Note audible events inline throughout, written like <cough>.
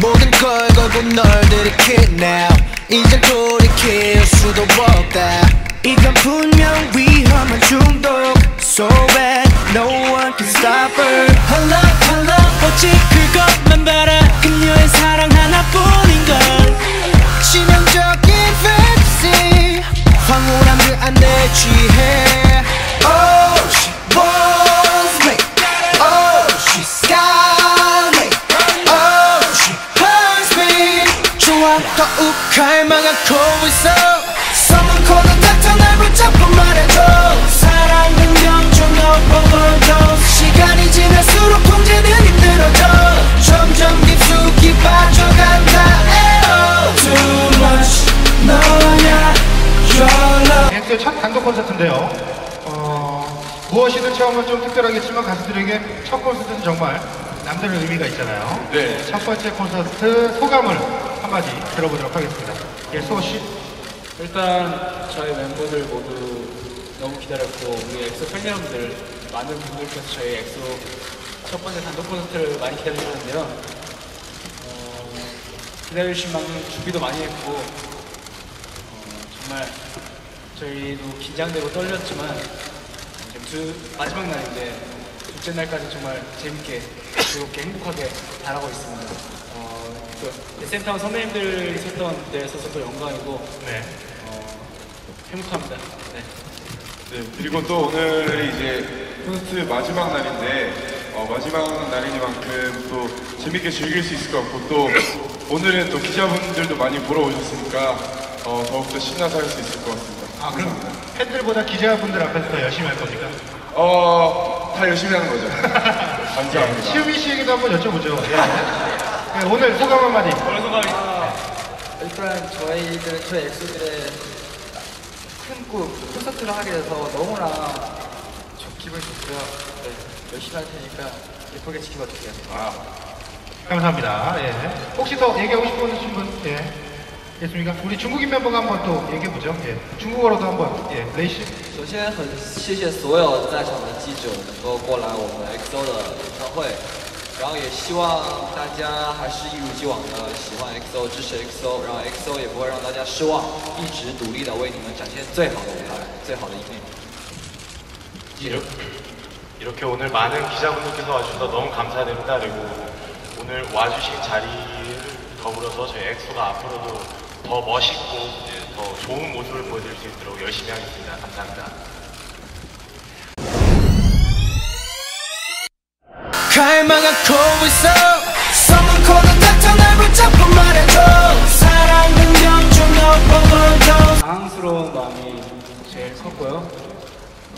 모든 걸 걸고 널 들이킬 now. 이제 돌이킬 수도 없다. 이건 분명 위험한 중독. So bad no one can stop her. hold up 오직 그것만 바라. 그녀의 사랑 하나뿐인걸. 치명적인 fantasy 황홀한 그 안에 취해. Oh 갈망하고 있어. Someone call the doctor 날 붙잡고 말해줘. 사랑은 명중 overdose 시간이 지날수록 통제는 힘들어져. 점점 깊숙이 빠져간다. 에어. Too much. 너야. Your love. 엑소의 첫 단독 콘서트인데요. 어, 무엇이든 처음은 좀 특별하겠지만 가수들에게 첫 콘서트는 정말 남다른 의미가 있잖아요. 네. 첫 번째 콘서트 소감을 한마디 들어보도록 하겠습니다. 예, 수호 씨. 일단 저희 멤버들 모두 너무 기다렸고 우리 엑소 팬 여러분들 많은 분들께서 저희 엑소 첫 번째 단독 콘서트를 많이 기다려주셨는데요. 어, 기다려주신 만큼 준비도 많이 했고 어, 정말 저희도 긴장되고 떨렸지만 지금 두, 마지막 날인데 둘째 날까지 정말 재밌게 즐겁게 행복하게 잘하고 있습니다. 어, 또 SM타운 선배님들 있었던 데에 있어서 또 영광이고 네. 어, 행복합니다. 네. 네, 그리고 또 오늘이 이제 콘서트 마지막 날인데 어, 마지막 날이니만큼 또 재밌게 즐길 수 있을 것 같고 또 오늘은 또 기자분들도 많이 보러 오셨으니까 어, 더욱더 신나서 할 수 있을 것 같습니다. 아, 그럼 팬들보다 기자분들 앞에서 더 열심히 할 겁니까? 어, 다 열심히 하는 거죠. <laughs> 감사합니다. 시우미 씨에게도 한번 여쭤보죠. 예. 예, 오늘 소감 한마디. 일단 저희들 저희 엑소들의 큰꿈 콘서트를 하게 돼서 너무나 좋 기분이 좋고요. 네, 열심히 할 테니까 예쁘게 지켜봐 주세요. 감사합니다. 예. 혹시 더 얘기하고 싶으신 분? 예. 있습니까? 우리 중국인 멤버가 한번 또 얘기해보죠. 예. 중국어로도 한번, 예. 레이 씨.首先很谢谢所有在场的记者能够过来我们 XO 的演唱会， 然后也希望大家还是一如既往的喜欢 XO，支持 XO，然后 XO 也不会让大家失望，一直努力的为你们展现最好的舞台，最好的一面。 이렇게, 이렇게 오늘 많은 기자분들께서 와주셔서 너무 감사드립니다. 그리고 오늘 와주신 자리를 더불어서 저희 엑소가 앞으로도 더 멋있고 이제 더 좋은 모습을 보여드릴 수 있도록 열심히 하겠습니다. 감사합니다. 갈망하고 있어 Someone call the doctor 날 붙잡고 말해줘 사랑은 명중 overdose 당황스러운 마음이 제일 컸고요.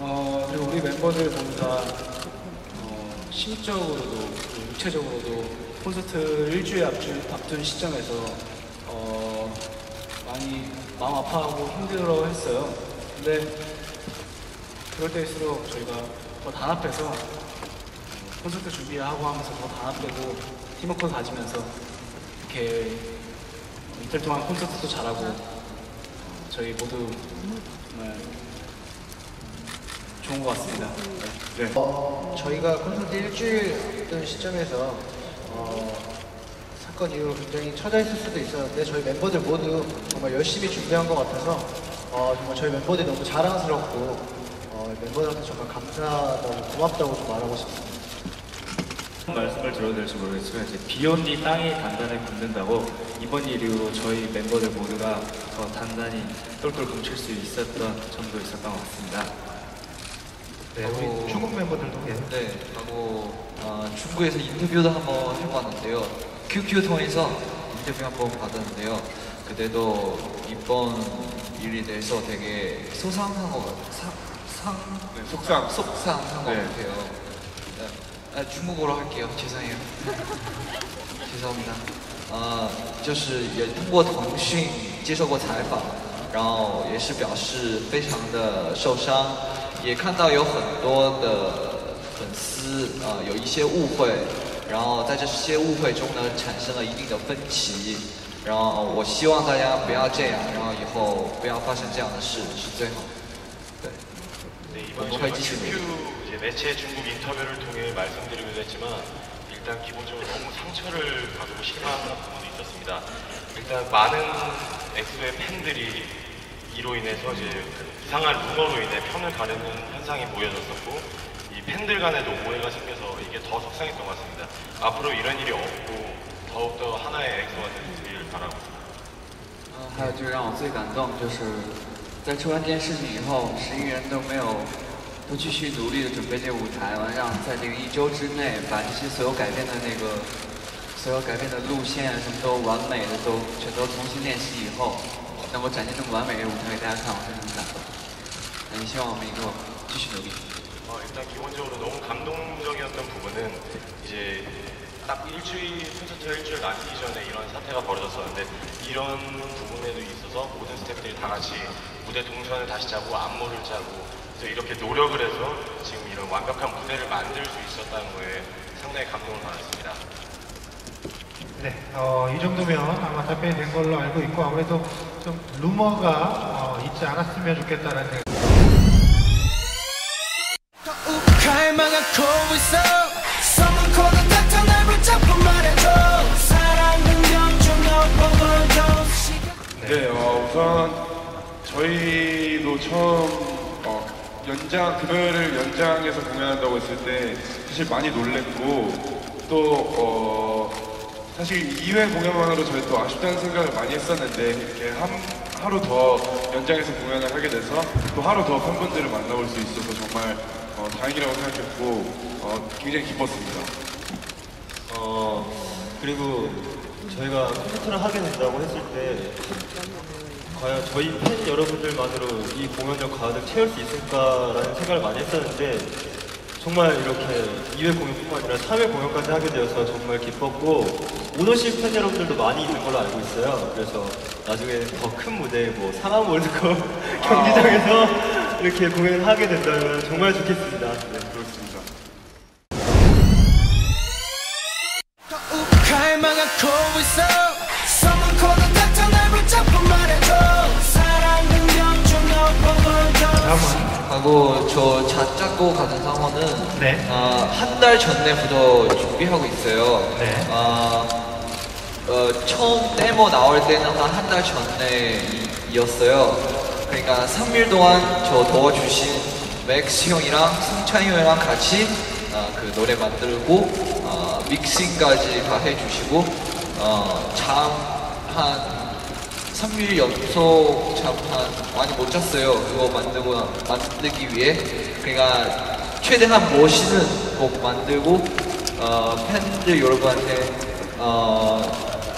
어, 그리고 우리 멤버들 모두 다 어, 심적으로도 육체적으로도 콘서트 일주일 앞둔, 앞둔 시점에서 어, 많이 마음 아파하고 힘들어 했어요. 근데 그럴 때일수록 저희가 더 단합해서 콘서트 준비하고 하면서 더 단합되고 팀워크 가지면서 이렇게 이틀 동안 콘서트도 잘하고 저희 모두 정말 좋은 것 같습니다. 어, 저희가 콘서트 일주일 앞둔 시점에서 어, 사건 이후로 굉장히 처져 있을 수도 있었는데 저희 멤버들 모두 정말 열심히 준비한 것 같아서 어, 정말 저희 멤버들이 너무 자랑스럽고 어, 멤버들한테 정말 감사하다고 고맙다고 좀 말하고 싶습니다. 말씀을 드려도 될지 모르겠지만 이제 비 온뒤 땅이 단단히 굳는다고 이번 일 이후로 저희 멤버들 모두가 더 단단히 똘똘 뭉칠 수 있었던 점도 있었던 것 같습니다. 네, 우리 중국 멤버들도. 예. 네, 하고 어, 중국에서 인터뷰도 한번 해봤는데요. QQ 통해서 인터뷰 한번 받았는데요. 그때도 이번 일에 대해서 되게 소상한 것 같아요. 상, 상, 네, 속상. 속상한 것 네. 같아요. 네, 아, 중국어로 할게요. 죄송해요. 죄송합니다. <laughs> 呃，就是也通过腾讯接受过采访，然后也是表示非常的受伤，也看到有很多的粉丝呃有一些误会，然后在这些误会中呢产生了一定的分歧，然后我希望大家不要这样，然后以后不要发生这样的事是最好的。对。 네, 이번 뭐 저희가 해주시네요. QQ 이제 매체 중국 인터뷰를 통해 말씀드리기도 했지만 일단 기본적으로 너무 상처를 받고 실망한 부분도 있었습니다. 일단 많은 엑소의 팬들이 이로 인해서 이제 그 이상한 루머로 인해 편을 가르는 현상이 보여졌었고 이 팬들 간에도 오해가 생겨서 이게 더 속상했던 것 같습니다. 앞으로 이런 일이 없고 더욱더 하나의 엑소가 되길 바라고 있습니다.嗯，还有就是让我最感动，就是在出完这件事情以后，十一人都没有 都继续努力的准备这个舞台，完让在这个一周之内把这些所有改变的那个所有改变的路线啊什么都完美的都全都重新练习以后，能够展现这么完美的舞台给大家看，我真的很感动。嗯，希望我们以后继续努力。 어, 일단 기본적으로 너무 감동적이었던 부분은 이제 딱 일주일 콘서트 일주일 남기 전에 이런 사태가 벌어졌었는데 이런 부분에도 있어서 모든 스태프들이 다 같이 무대 동선을 다시 짜고 안무를 짜고 또 이렇게 노력을 해서 지금 이런 완벽한 무대를 만들 수 있었다는 거에 상당히 감동을 받았습니다. 네, 어, 이 정도면 아마 답변이 된 걸로 알고 있고 아무래도 좀 루머가 어, 있지 않았으면 좋겠다는 생각. 네, 어, 우선 저희도 처음 어, 연장 금요일을 연장해서 공연한다고 했을 때 사실 많이 놀랬고 또 어, 사실 2회 공연만으로 저희 또 아쉽다는 생각을 많이 했었는데 이렇게 한 하루 더 연장해서 공연을 하게 돼서 또 하루 더 팬분들을 만나볼 수 있어서 정말 어, 다행이라고 생각했고 어, 굉장히 기뻤습니다. 어, 그리고 저희가 콘서트를 하게 된다고 했을 때, 과연 저희 팬 여러분들만으로 이 공연을 가득 채울 수 있을까라는 생각을 많이 했었는데, 정말 이렇게 2회 공연뿐만 아니라 3회 공연까지 하게 되어서 정말 기뻤고, 못 오신 팬 여러분들도 많이 있는 걸로 알고 있어요. 그래서 나중에 더 큰 무대, 뭐, 상암 월드컵 <laughs> 경기장에서 이렇게 공연을 하게 된다면 정말 좋겠습니다. 네. 그렇습니다. 망하고 있어 Someone call the doctor 날 붙잡고 말해줘 사랑 넘어버려 다음은 하고 저 자짜고 가는 상황은 네. 한달 전에부터 준비하고 있어요. 네. 아, 어, 처음 데모 나올 때는 한한달 전에이었어요. 그러니까 3일 동안 저 도와주신 맥스 형이랑 승찬이 형이랑 같이 아, 그 노래 만들고 아, 믹싱까지 다 해주시고 어, 잠한 3일 연속 잠깐 많이 못 잤어요. 그거 만들고 나- 만들기 위해 그러니까 최대한 멋있는 곡 만들고 어, 팬들 여러분한테 어,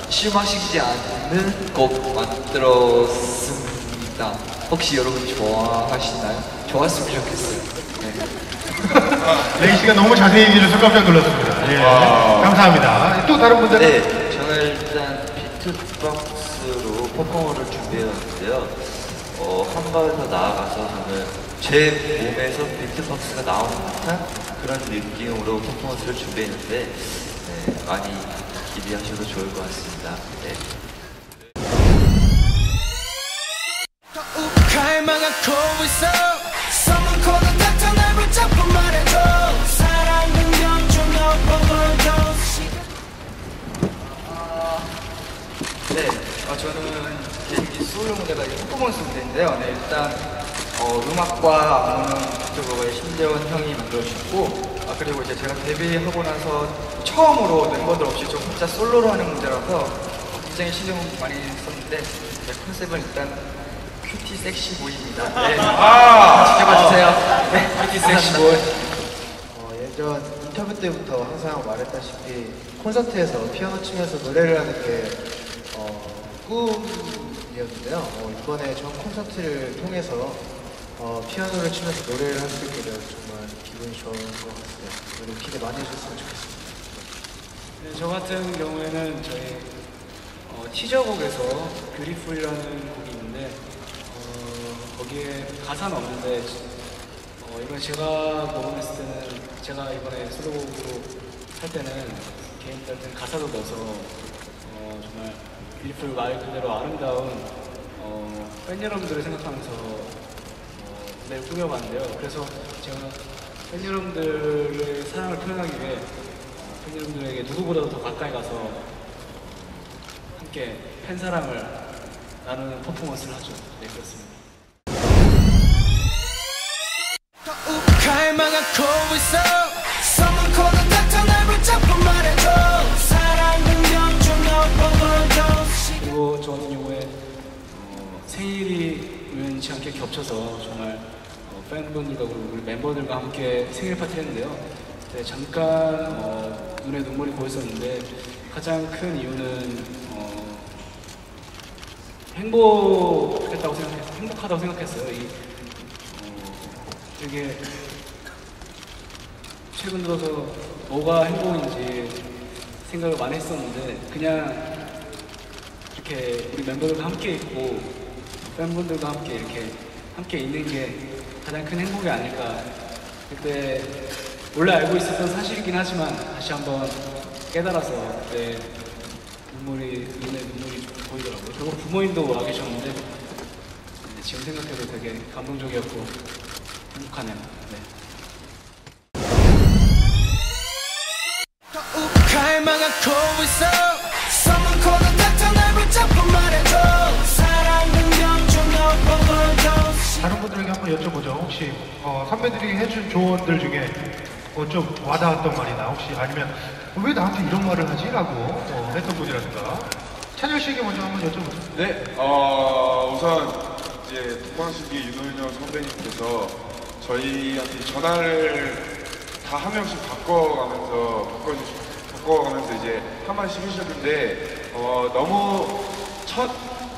실망시키지 않는 곡 만들었습니다. 혹시 여러분 좋아하시나요? 좋았으면 좋겠어요. 네. 레이 씨가 너무 자세히 얘기해 줘서 깜짝 놀랐습니다. 예. 감사합니다. 또 다른 분들은 네, 저는 일단 비트박스로 퍼포먼을 준비해왔는데요. 어, 한 발 더 나아가서 저는 제 몸에서 비트박스가 나오는 듯한 그런 느낌으로 퍼포먼스를 준비했는데 네, 많이 기대하셔도 좋을 것 같습니다. 네. 갈망하고 있어 어, 저는 개인기 솔로 무대가 이제 퍼포먼스 무대인데요. 네, 일단 어, 음악과 안무는 그쪽으로 신재원 형이 만들어주셨고, 아, 그리고 이제 제가 데뷔하고 나서 처음으로 멤버들 없이 좀 혼자 솔로로 하는 무대라서 어, 굉장히 신경 많이 썼는데 네, 컨셉은 일단 큐티 섹시 보이입니다. 네, 지켜봐주세요. 네, 큐티 섹시 보이. 어, 예전 인터뷰 때부터 항상 말했다시피 콘서트에서 피아노 치면서 노래를 하는 게 어, 꿈이었는데요. 어, 이번에 전 콘서트를 통해서 어, 피아노를 치면서 노래를 할 수 있게 되어서 정말 기분이 좋은 것 같아요. 그리고 기대 많이 해주셨으면 좋겠습니다. 네, 저 같은 경우에는 저희 어, 티저곡에서 뷰티풀이라는 곡이 있는데 어, 거기에 가사는 없는데 어, 이건 제가 녹음했을 때는 제가 이번에 솔로곡으로 할 때는 개인 할 때는 가사도 넣어서 어, 정말 뷰티풀 말 그대로 아름다운 어, 팬 여러분들을 생각하면서 어, 무대를 꾸며봤는데요. 그래서 제가 팬 여러분들의 사랑을 표현하기 위해 어, 팬 여러분들에게 누구보다도 더 가까이 가서 함께 팬 사랑을 나누는 퍼포먼스를 하죠. 네, 그렇습니다. 갈망하고 있어 겹쳐서 정말 어, 팬분들과 우리 멤버들과 함께 생일 파티를 했는데요. 네, 잠깐 어, 눈에 눈물이 보였었는데 가장 큰 이유는 어, 행복했다고 생각했어요. 행복하다고 생각했어요. 이, 어, 되게 최근 들어서 뭐가 행복인지 생각을 많이 했었는데 그냥 이렇게 우리 멤버들과 함께 있고 팬분들과 함께 이렇게 함께 있는 게 가장 큰 행복이 아닐까 그때 원래 알고 있었던 사실이긴 하지만 다시 한번 깨달아서 그때 눈물이 눈에 눈물이 보이더라고요. 결국 부모님도 와 계셨는데 네, 지금 생각해도 되게 감동적이었고 행복하네요. 네. 갈망하고 있어 Someone call the doctor 날 붙잡고 말해 한번 여쭤보죠. 혹시 어, 선배들이 해준 조언들 중에 뭐좀 와닿았던 말이나 혹시 아니면 왜 나한테 이런 말을 하지? 라고 어, 했던 분이라든가 찬열 씨에게 먼저 한번 여쭤보죠. 네, 어, 우선 이제 동방신기 윤호윤호 선배님께서 저희한테 전화를 다 한 명씩 바꿔가면서 바꿔주시, 바꿔가면서 이제 한 마디씩 해주셨는데 어, 너무 첫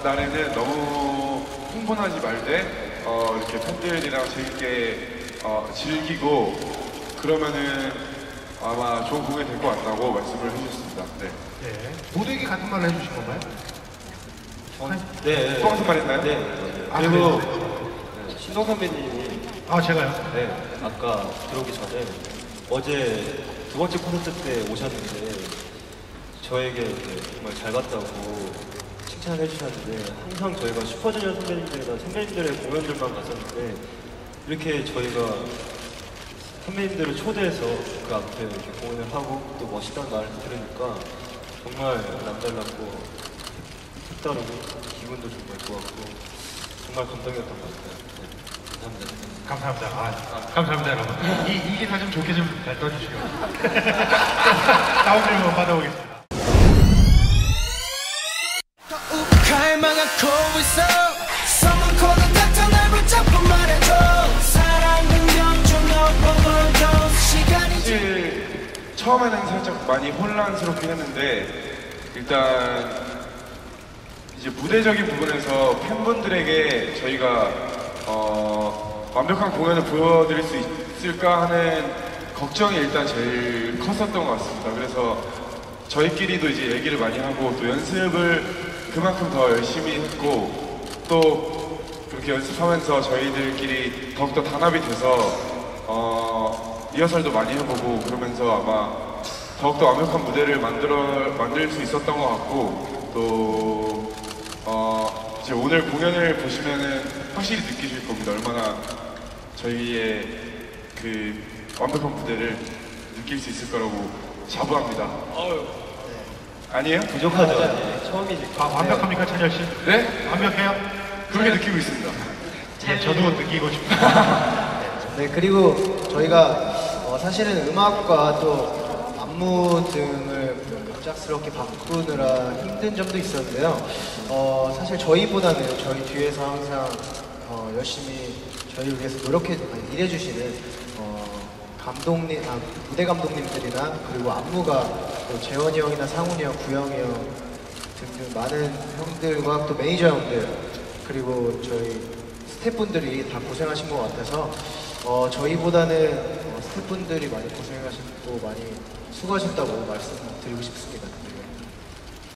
날에는 너무 흥분하지 말되 어, 이렇게 팬들이랑 재밌게 어, 즐기고 그러면은 아마 좋은 공연이 될 것 같다고 말씀을 해주셨습니다. 네. 네. 모두에게 같은 말을 해주신 건가요? 네. 똑같은 말 했나요? 네. 아, 그리고 그래요? 네, 신동 선배님이 아 제가요? 네, 아까 들어오기 전에 어제 두 번째 콘서트 때 오셨는데 저에게 정말 잘 봤다고 칭찬을 해주셨는데 항상 저희가 슈퍼주니어 선배님들이나 선배님들의 공연들만 갔었는데 이렇게 저희가 선배님들을 초대해서 그 앞에 이렇게 공연을 하고 또 멋있다는 말을 들으니까 정말 남달랐고 색다르고 기분도 정말 좋았고 정말 감동이었던 것 같아요. 네, 감사합니다. 감사합니다. 아, 감사합니다, 여러분. 이, 이 기사 좀 좋게 좀 잘 떠주시고. <laughs> 다음 질문 받아보겠습니다. 망하고 있어 Someone call the doctor 날 붙잡고 말해줘 사랑은 명중력 overdose 시간이 사실 처음에는 살짝 많이 혼란스럽긴 했는데 일단 이제 무대적인 부분에서 팬분들에게 저희가 어, 완벽한 공연을 보여드릴 수 있을까 하는 걱정이 일단 제일 컸었던 것 같습니다. 그래서 저희끼리도 이제 얘기를 많이 하고 또 연습을 그만큼 더 열심히 했고 또 그렇게 연습하면서 저희들끼리 더욱더 단합이 돼서 어, 리허설도 많이 해보고 그러면서 아마 더욱더 완벽한 무대를 만들어 만들 수 있었던 것 같고 또 어, 이제 오늘 공연을 보시면은 확실히 느끼실 겁니다. 얼마나 저희의 그 완벽한 무대를 느낄 수 있을 거라고 자부합니다. 아니에요? 부족하죠. 네, 처음이니까. 아, 완벽합니까, 찬열 씨? 네? 완벽해요? 그렇게 느끼고 있습니다. 예, 저도 느끼고 싶습니다. <laughs> 네, 그리고 저희가 어, 사실은 음악과 또 안무 등을 갑작스럽게 바꾸느라 힘든 점도 있었는데요. 어, 사실 저희보다는 저희 뒤에서 항상 어, 열심히 저희를 위해서 노력해, 아니, 일해주시는 어, 감독님, 아, 무대 감독님들이나 그리고 안무가 또 재원이 형이나 상훈이 형, 구영이 형 등등 많은 형들과 또 매니저 형들 그리고 저희 스태프분들이 다 고생하신 것 같아서 어, 저희보다는 어, 스태프분들이 많이 고생하셨고 많이 수고하셨다고 말씀드리고 싶습니다. 네.